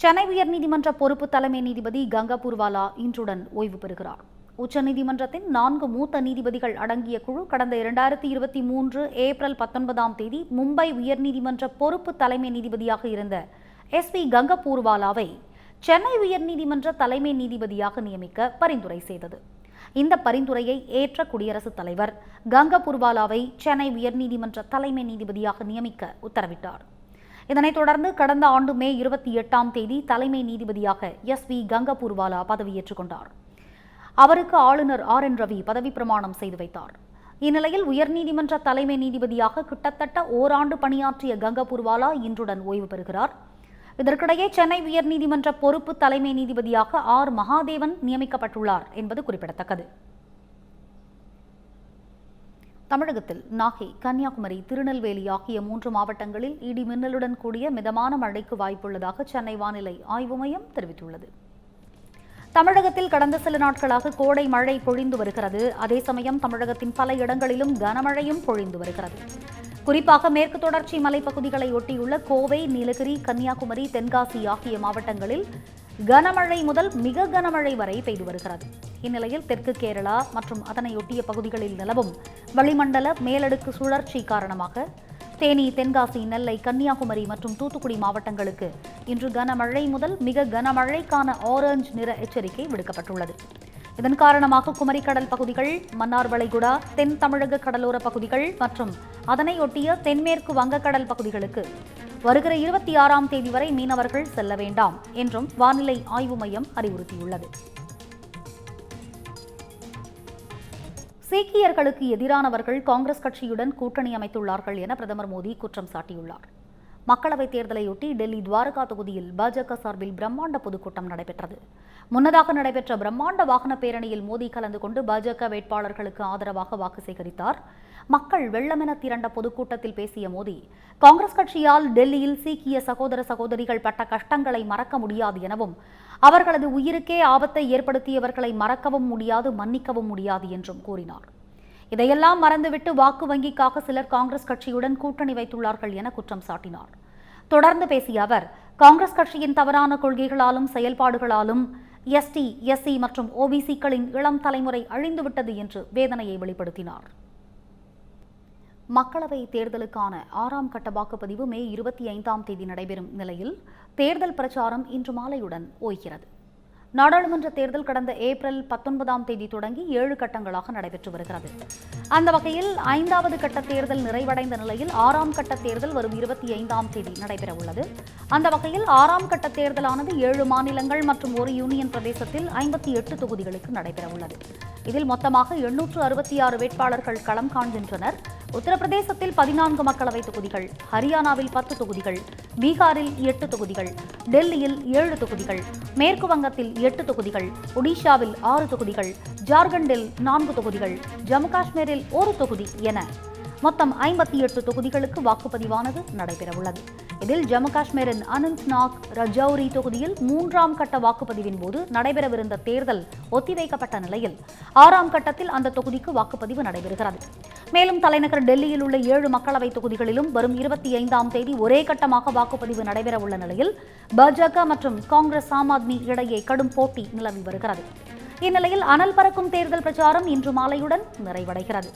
சென்னை உயர்நீதிமன்ற பொறுப்பு தலைமை நீதிபதி கங்கா பூர்வாலா இன்றுடன் ஓய்வு பெறுகிறார். உச்சநீதிமன்றத்தின் நான்கு மூத்த நீதிபதிகள் அடங்கிய குழு கடந்த இரண்டாயிரத்தி இருபத்தி மூன்று ஏப்ரல் பத்தொன்பதாம் தேதி மும்பை உயர்நீதிமன்ற பொறுப்பு தலைமை நீதிபதியாக இருந்த எஸ் பி கங்கா பூர்வாலாவை சென்னை உயர்நீதிமன்ற தலைமை நீதிபதியாக நியமிக்க பரிந்துரை செய்தது. இந்த பரிந்துரையை ஏற்ற குடியரசுத் தலைவர் கங்கா பூர்வாலாவை சென்னை உயர்நீதிமன்ற தலைமை நீதிபதியாக நியமிக்க உத்தரவிட்டார். இதனைத் தொடர்ந்து கடந்த ஆண்டு மே இருபத்தி எட்டாம் தேதி தலைமை நீதிபதியாக எஸ் வி கங்கபூர்வாலா பதவியேற்றுக் கொண்டார். அவருக்கு ஆளுநர் ஆர் என் ரவி பதவி பிரமாணம் செய்து வைத்தார். இந்நிலையில் உயர்நீதிமன்ற தலைமை நீதிபதியாக கிட்டத்தட்ட ஓராண்டு பணியாற்றிய கங்கபூர்வாலா இன்றுடன் ஓய்வு பெறுகிறார். இதற்கிடையே சென்னை உயர்நீதிமன்ற பொறுப்பு தலைமை நீதிபதியாக ஆர் மகாதேவன் நியமிக்கப்பட்டுள்ளார் என்பது குறிப்பிடத்தக்கது. தமிழகத்தில் நாகை கன்னியாகுமரி திருநெல்வேலி ஆகிய மூன்று மாவட்டங்களில் இடி மின்னலுடன் கூடிய மிதமான மழைக்கு வாய்ப்புள்ளதாக சென்னை வானிலை ஆய்வு மையம் தெரிவித்துள்ளது. தமிழகத்தில் கடந்த சில நாட்களாக கோடை மழை பொழிந்து வருகிறது. அதே சமயம் தமிழகத்தின் பல இடங்களிலும் கனமழையும் பொழிந்து வருகிறது. குறிப்பாக மேற்கு தொடர்ச்சி மலைப்பகுதிகளை ஒட்டியுள்ள கோவை நீலகிரி கன்னியாகுமரி தென்காசி ஆகிய மாவட்டங்களில் கனமழை முதல் மிக கனமழை வரை பெய்து வருகிறது. இந்நிலையில் தெற்கு கேரளா மற்றும் அதனையொட்டிய பகுதிகளில் நிலவும் வளிமண்டல மேலடுக்கு சுழற்சி காரணமாக தேனி தென்காசி நெல்லை கன்னியாகுமரி மற்றும் தூத்துக்குடி மாவட்டங்களுக்கு இன்று கனமழை முதல் மிக கனமழைக்கான ஆரஞ்சு நிற எச்சரிக்கை விடுக்கப்பட்டுள்ளது. இதன் காரணமாக குமரிக்கடல் பகுதிகள் மன்னார் வளைகுடா தென் தமிழக கடலோர பகுதிகள் மற்றும் அதனையொட்டிய தென்மேற்கு வங்கக்கடல் பகுதிகளுக்கு வருகிற இருபத்தி ஆறாம் தேதி வரை மீனவர்கள் செல்ல வேண்டாம் என்றும் வானிலை ஆய்வு மையம் அறிவுறுத்தியுள்ளது. சீக்கியர்களுக்கு எதிரானவர்கள் காங்கிரஸ் கட்சியுடன் கூட்டணி அமைத்துள்ளார்கள் என பிரதமர் மோடி குற்றம் சாட்டியுள்ளார். மக்களவைத் தேர்தலையொட்டி டெல்லி துவாரகா தொகுதியில் பாஜக சார்பில் பிரம்மாண்ட பொதுக்கூட்டம் நடைபெற்றது. முன்னதாக நடைபெற்ற பிரம்மாண்ட வாகன பேரணியில் மோடி கலந்து கொண்டு பாஜக வேட்பாளர்களுக்கு ஆதரவாக வாக்கு சேகரித்தார். மக்கள் வெள்ளமென திரண்ட பொதுக்கூட்டத்தில் பேசிய மோடி காங்கிரஸ் கட்சியால் டெல்லியில் சீக்கிய சகோதர சகோதரிகள் பட்ட கஷ்டங்களை மறக்க முடியாது எனவும் அவர்களது உயிருக்கே ஆபத்தை ஏற்படுத்தியவர்களை மறக்கவும் முடியாது மன்னிக்கவும் முடியாது என்றும் கூறினார். இதையெல்லாம் மறந்துவிட்டு வாக்கு வங்கிக்காக சிலர் காங்கிரஸ் கட்சியுடன் கூட்டணி வைத்துள்ளார்கள் என குற்றம் சாட்டினார். தொடர்ந்து பேசிய அவர் காங்கிரஸ் கட்சியின் தவறான கொள்கைகளாலும் செயல்பாடுகளாலும் எஸ்டி எஸ்சி மற்றும் ஓபிசிக்களின் இளம் தலைமுறை அழிந்துவிட்டது என்று வேதனையை வெளிப்படுத்தினார். மக்களவை தேர்தலுக்கான ஆறாம் கட்ட வாக்குப்பதிவு மே இருபத்தி ஐந்தாம் தேதி நடைபெறும் நிலையில் தேர்தல் பிரச்சாரம் இன்று மாலையுடன் ஓய்கிறது. நாடாளுமன்ற தேர்தல் கடந்த ஏப்ரல் பத்தொன்பதாம் தேதி தொடங்கி ஏழு கட்டங்களாக நடைபெற்று வருகிறது. அந்த வகையில் ஐந்தாவது கட்ட தேர்தல் நிறைவடைந்த நிலையில் ஆறாம் கட்ட தேர்தல் வரும் இருபத்தி ஐந்தாம் தேதி நடைபெற உள்ளது. அந்த வகையில் ஆறாம் கட்ட தேர்தலானது ஏழு மாநிலங்கள் மற்றும் ஒரு யூனியன் பிரதேசத்தில் ஐம்பத்தி எட்டு தொகுதிகளுக்கு நடைபெற உள்ளது. இதில் மொத்தமாக எண்ணூற்று அறுபத்தி ஆறு வேட்பாளர்கள் களம் காண்கின்றனர். உத்தரப்பிரதேசத்தில் பதினான்கு மக்களவை தொகுதிகள் ஹரியானாவில் பத்து தொகுதிகள் பீகாரில் எட்டு தொகுதிகள் டெல்லியில் ஏழு தொகுதிகள் மேற்கு வங்கத்தில் எட்டு தொகுதிகள் ஒடிஷாவில் ஆறு தொகுதிகள் ஜார்க்கண்டில் நான்கு தொகுதிகள் ஜம்மு காஷ்மீரில் ஒரு தொகுதி என மொத்தம் ஐம்பத்தி எட்டு தொகுதிகளுக்கு வாக்குப்பதிவானது நடைபெறவுள்ளது. இதில் ஜம்மு காஷ்மீரின் அனந்த்நாக் ரஜௌரி தொகுதியில் மூன்றாம் கட்ட வாக்குப்பதிவின் போது நடைபெறவிருந்த தேர்தல் ஒத்திவைக்கப்பட்ட நிலையில் ஆறாம் கட்டத்தில் அந்த தொகுதிக்கு வாக்குப்பதிவு நடைபெறுகிறது. மேலும் தலைநகர் டெல்லியில் உள்ள ஏழு மக்களவை தொகுதிகளிலும் வரும் இருபத்தி ஐந்தாம் தேதி ஒரே கட்டமாக வாக்குப்பதிவு நடைபெற உள்ள நிலையில் பாஜக மற்றும் காங்கிரஸ் ஆம் ஆத்மி இடையே கடும் போட்டி நிலவி வருகிறது. இந்நிலையில் அனல் பறக்கும் தேர்தல் பிரச்சாரம் இன்று மாலையுடன் நிறைவடைகிறது.